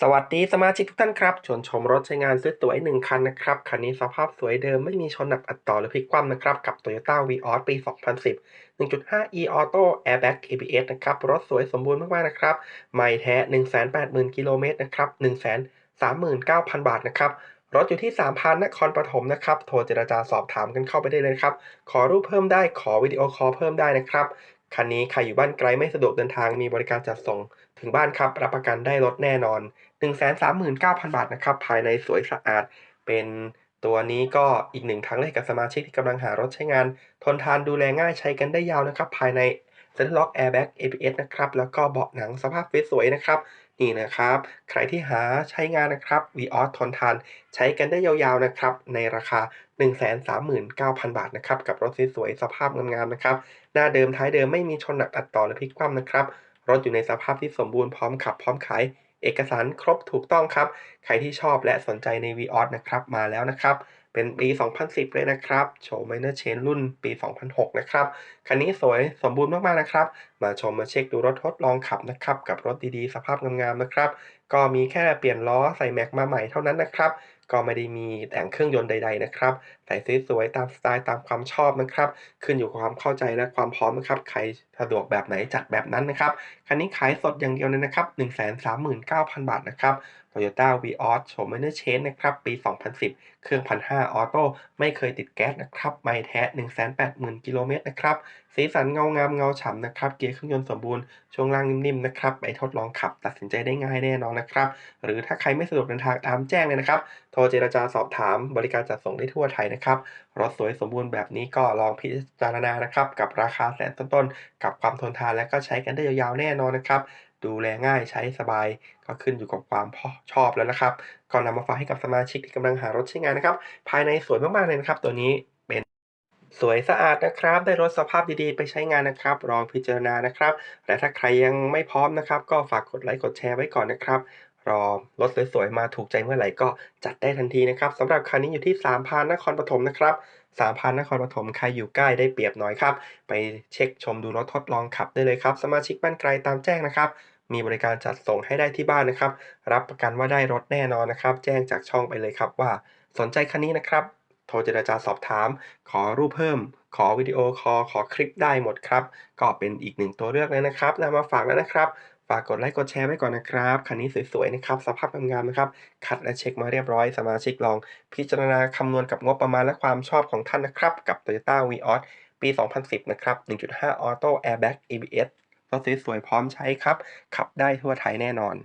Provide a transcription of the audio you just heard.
สวัสดีสมาชิกทุกท่านครับชวนชมรถใช้งานสวยๆหนึ่งคันนะครับ คันนี้สภาพสวยเดิมไม่มีชนหนักอัดต่อหรือพลิกคว่ำนะครับ กับ Toyota Vios ปี 2010 1.5 e Auto Airbag ABS นะครับ รถสวยสมบูรณ์มากๆนะครับ ไม่แท้ 180,000 กิโลเมตรนะครับ 139,000 บาทนะครับ รถอยู่ที่ 3,000นครปฐมนะครับ โทรเจรจาสอบถามกันเข้าไปได้เลยครับ ขอรูปเพิ่มได้ ขอวิดีโอคอลเพิ่มได้นะครับ คันนี้ใครอยู่บ้านไกลไม่สะดวกเดินทางมีบริการจัดส่ง ถึงบ้านครับ รับประกันได้รถแน่นอน 139,000 บาทนะครับ ภายในสวยสะอาด เป็นตัวนี้ก็อีกหนึ่งทางเลือกให้กับสมาชิกที่กำลังหารถใช้งาน ทนทานดูแลง่ายใช้กันได้ยาวนะครับ ภายใน Center Lock Airbag ABS นะครับ แล้วก็เบาะหนังสภาพสวยๆนะครับ นี่นะครับ ใครที่หาใช้งานนะครับ Vios ทนทานใช้กันได้ยาวๆนะครับ ในราคา 139,000 บาทนะครับ กับรถสวยๆสภาพงามๆนะครับ หน้าเดิมท้ายเดิมไม่มีชนหนักอัดต่อหรือพลิกคว่ำนะครับ รถอยู่ในสภาพที่สมบูรณ์พร้อมขับพร้อมขายเอกสารครบถูกต้องครับ ใครที่ชอบและสนใจใน v ีออนะครับมาแล้วนะครับ เป็นปี 2010 เลยนะครับโฉม Minor Change รุ่นปี 2006 นะครับ คันนี้สวยสมบูรณ์มาก ๆ นะครับ มาชมมาเช็คดูรถทดลองขับนะครับ กับรถดีๆ สภาพงามๆ นะครับ ก็มีแค่เปลี่ยนล้อใส่แม็กมาใหม่เท่านั้นนะครับ ก็ไม่ได้มีแต่งเครื่องยนต์ใด ๆ นะครับใส่สวยๆตามสไตล์ตามความชอบนะครับ ขึ้นอยู่กับความเข้าใจและความพร้อมนะครับ ใครสะดวกแบบไหนจัดแบบนั้นนะครับ คันนี้ขายสดอย่างเดียวเลยนะครับ 139,000 บาทนะครับ Toyota Vios โฉม Minor Change นะครับ ปี 2010 เครื่อง 1,500 ออโต้ ไม่เคยติดแก๊สนะครับ ไม่แท้ 180,000 กิโลเมตรนะครับ สีสันเงางามเงาฉ่ำนะครับ เกียร์เครื่องยนต์สมบูรณ์ ช่วงล่างนิ่มๆ นะครับ ไปทดลองขับตัดสินใจได้ง่ายแน่นอนนะครับ หรือถ้าใครไม่สะดวกเดินทางตามแจ้งเลยนะครับ โทรเจรจาสอบถาม บริการจัดส่งได้ทั่วไทยนะครับ รถสวยสมบูรณ์แบบนี้ก็ลองพิจารณานะครับ กับราคาแสนต้นๆ กับความทนทานและก็ใช้กันได้ยาวๆ แน่นอนนะครับ ดูแลง่ายใช้สบาย ก็ขึ้นอยู่กับความชอบแล้วนะครับ ก็นำมาฝากให้กับสมาชิกที่กำลังหารถใช้งานนะครับ ภายในสวยมากๆเลยนะครับ ตัวนี้เป็นสวยสะอาดนะครับ ได้รถสภาพดีๆ ไปใช้งานนะครับลองพิจารณานะครับและถ้าใครยังไม่พร้อมนะครับ ก็ฝากกดไลค์กดแชร์ไว้ก่อนนะครับรอรถสวยๆมาถูกใจเมื่อไหร่ก็จัดได้ทันทีนะครับสำหรับคันนี้อยู่ที่3,000นนครปฐมนะครับ3,000นนครปฐมใครอยู่ใกล้ได้เปรียบหน้อยครับ ไปเช็คชมดูรถทดลองขับได้เลยครับ สมาชิกบ้านไกลตามแจ้งนะครับ มีบริการจัดส่งให้ได้ที่บ้านนะครับ รับประกันว่าได้รถแน่นอนนะครับ แจ้งจากช่องไปเลยครับว่าสนใจคันนี้นะครับ โทรเจรจาสอบถาม ขอรูปเพิ่ม ขอวิดีโอคอลขอคลิปได้หมดครับ ก็เป็นอีกหนึ่งตัวเลือกเลยนะครับนำมาฝากแล้วนะครับ ฝากกดไลค์กดแชร์ไว้ก่อนนะครับ คันนี้สวยๆนะครับ สภาพงามๆนะครับ คัดและเช็คมาเรียบร้อย สมาชิกลอง พิจารณาคำนวณกับงบประมาณและความชอบของท่านนะครับ กับ Toyota Vios ปี 2010 นะครับ 1.5 Auto Airbag ABS รถสวยๆพร้อมใช้ครับ ขับได้ทั่วไทยแน่นอน